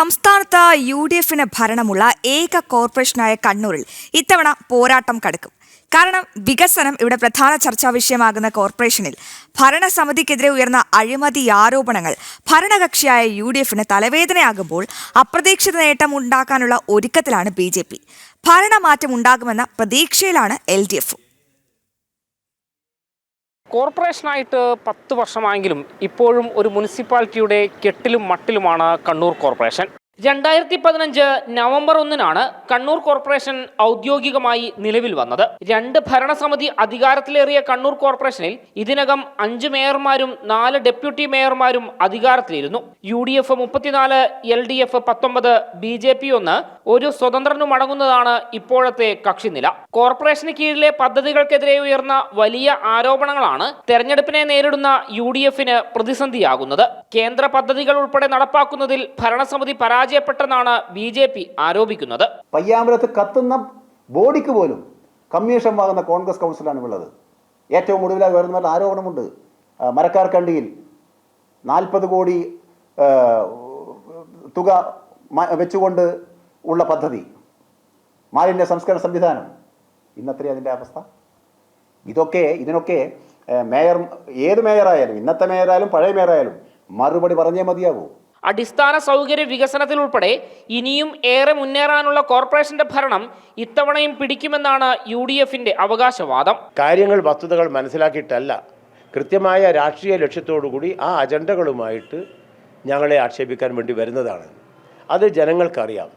സംസ്ഥാനത്ത് U D എഫിന് ഭരണമുള്ള ഏക കോർപ്പറേഷനായ കണ്ണൂരിൽ ഇത്തവണ പോരാട്ടം കടക്കും. കാരണം വികസനം ഇവിടെ പ്രധാന ചർച്ചാ വിഷയമാകുന്ന കോർപ്പറേഷനിൽ ഭരണസമിതിക്കെതിരെ ഉയർന്ന അഴിമതി ആരോപണങ്ങൾ ഭരണകക്ഷിയായ യു ഡി എഫിന് തലവേദനയാകുമ്പോൾ അപ്രതീക്ഷിത നേട്ടം ഉണ്ടാക്കാനുള്ള ഒരുക്കത്തിലാണ് ബി ജെ പി. ഭരണമാറ്റം ഉണ്ടാകുമെന്ന പ്രതീക്ഷയിലാണ് എൽ ഡി എഫും. കോർപ്പറേഷനായിട്ട് പത്ത് വർഷമായെങ്കിലും ഇപ്പോഴും ഒരു മുനിസിപ്പാലിറ്റിയുടെ കെട്ടിലും മട്ടിലുമാണ് കണ്ണൂർ കോർപ്പറേഷൻ. രണ്ടായിരത്തി പതിനഞ്ച് നവംബർ ഒന്നിനാണ് കണ്ണൂർ കോർപ്പറേഷൻ ഔദ്യോഗികമായി നിലവിൽ വന്നത്. രണ്ട് ഭരണസമിതി അധികാരത്തിലേറിയ കണ്ണൂർ കോർപ്പറേഷനിൽ ഇതിനകം അഞ്ച് മേയർമാരും നാല് ഡെപ്യൂട്ടി മേയർമാരും അധികാരത്തിലിരുന്നു. യു ഡി എഫ് മുപ്പത്തിനാല് എൽ ഡി എഫ് പത്തൊമ്പത് ബി ജെ പി ഒന്ന് ഒരു സ്വതന്ത്രനും അടങ്ങുന്നതാണ് ഇപ്പോഴത്തെ കക്ഷിനില. കോർപ്പറേഷന് കീഴിലെ പദ്ധതികൾക്കെതിരെ ഉയർന്ന വലിയ ആരോപണങ്ങളാണ് തെരഞ്ഞെടുപ്പിനെ നേരിടുന്ന യു ഡി എഫിന് പ്രതിസന്ധിയാകുന്നത്. കേന്ദ്ര പദ്ധതികൾ ഉൾപ്പെടെ നടപ്പാക്കുന്നതിൽ ഭരണസമിതി പരാജയപ്പെട്ടെന്നാണ് ബി ജെ പി ആരോപിക്കുന്നത്. പയ്യാമ്പലത്ത് കത്തുന്ന ബോഡിക്ക് പോലും കമ്മീഷൻ വാങ്ങുന്ന കോൺഗ്രസ് കൗൺസിലാണ് ഉള്ളത്. ഏറ്റവും ഒടുവിലായി വരുന്ന ആരോപണമുണ്ട്. മരക്കാർക്കണ്ടിയിൽ നാൽപ്പത് കോടി തുക വെച്ചുകൊണ്ട് ഉള്ള പദ്ധതി. മാലിന്യ സംസ്കരണ സംവിധാനം. ഇന്നത്തെ അതിന്റെ അവസ്ഥ? ഇതൊക്കെ ഇതിനൊക്കെ മേയർ ഏത് മേയറായാലും ഇന്നത്തെ മേയറായാലും പഴയ മേയറായാലും മറുപടി പറഞ്ഞേ മതിയാകൂ അടിസ്ഥാന സൗകര്യ വികസനത്തിൽ ഉൾപ്പെടെ ഇനിയും ഏറെ മുന്നേറാനുള്ള കോർപ്പറേഷന്റെ ഭരണം ഇത്തവണയും പിടിക്കുമെന്നാണ് യു ഡി എഫിന്റെ അവകാശവാദം. കാര്യങ്ങൾ വസ്തുതകൾ മനസ്സിലാക്കിയിട്ടല്ല. കൃത്യമായ രാഷ്ട്രീയ ലക്ഷ്യത്തോടുകൂടി ആ അജണ്ടകളുമായിട്ട് ഞങ്ങളെ ആക്ഷേപിക്കാൻ വേണ്ടി വരുന്നതാണ്. അത് ജനങ്ങൾക്കറിയാം.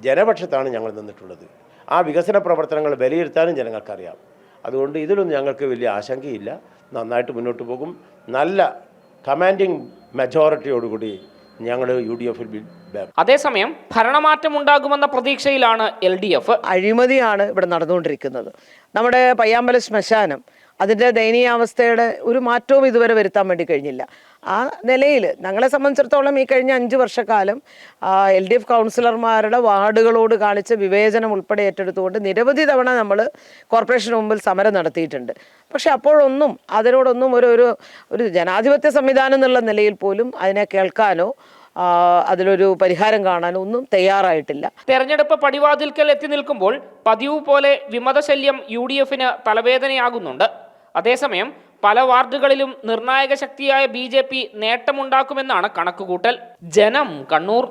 ജനപക്ഷത്താണ് ഞങ്ങൾ നിന്നിട്ടുള്ളത്. ആ വികസന പ്രവർത്തനങ്ങൾ വിലയിരുത്താനും ജനങ്ങൾക്കറിയാം. അതുകൊണ്ട് ഇതിലൊന്നും ഞങ്ങൾക്ക് വലിയ ആശങ്കയില്ല. നന്നായിട്ട് മുന്നോട്ട് പോകും. നല്ല കമാൻഡിങ് മെജോറിറ്റിയോടുകൂടി ഞങ്ങൾ യു ഡി എഫിൽ ബാക്ക് അതേസമയം ഭരണമാറ്റം ഉണ്ടാകുമെന്ന പ്രതീക്ഷയിലാണ് എൽ ഡി എഫ്. അഴിമതിയാണ് ഇവിടെ നടന്നുകൊണ്ടിരിക്കുന്നത്. നമ്മുടെ പയ്യാമ്പല ശ്മശാനം അതിന്റെ ദയനീയാവസ്ഥയുടെ ഒരു മാറ്റവും ഇതുവരെ വരുത്താൻ വേണ്ടി കഴിഞ്ഞില്ല. ആ നിലയിൽ ഞങ്ങളെ സംബന്ധിച്ചിടത്തോളം ഈ കഴിഞ്ഞ അഞ്ച് വർഷക്കാലം എൽ ഡി എഫ് കൗൺസിലർമാരുടെ വാർഡുകളോട് കാണിച്ച വിവേചനം ഉൾപ്പെടെ ഏറ്റെടുത്തുകൊണ്ട് നിരവധി തവണ നമ്മൾ കോർപ്പറേഷന് മുമ്പിൽ സമരം നടത്തിയിട്ടുണ്ട്. പക്ഷെ അപ്പോഴൊന്നും അതിനോടൊന്നും ഒരു ഒരു ഒരു ജനാധിപത്യ സംവിധാനം എന്നുള്ള നിലയിൽ പോലും അതിനെ കേൾക്കാനോ അതിലൊരു പരിഹാരം കാണാനോ ഒന്നും തയ്യാറായിട്ടില്ല. തെരഞ്ഞെടുപ്പ് പടിവാതിൽക്കൽ എത്തി നിൽക്കുമ്പോൾ പതിവ് പോലെ വിമതശല്യം യു ഡി എഫിന് തലവേദനയാകുന്നുണ്ട്. അതേസമയം പല വാർഡുകളിലും നിർണായക ശക്തിയായ ബി നേട്ടമുണ്ടാക്കുമെന്നാണ് കണക്കുകൂട്ടൽ. ജനം കണ്ണൂർ.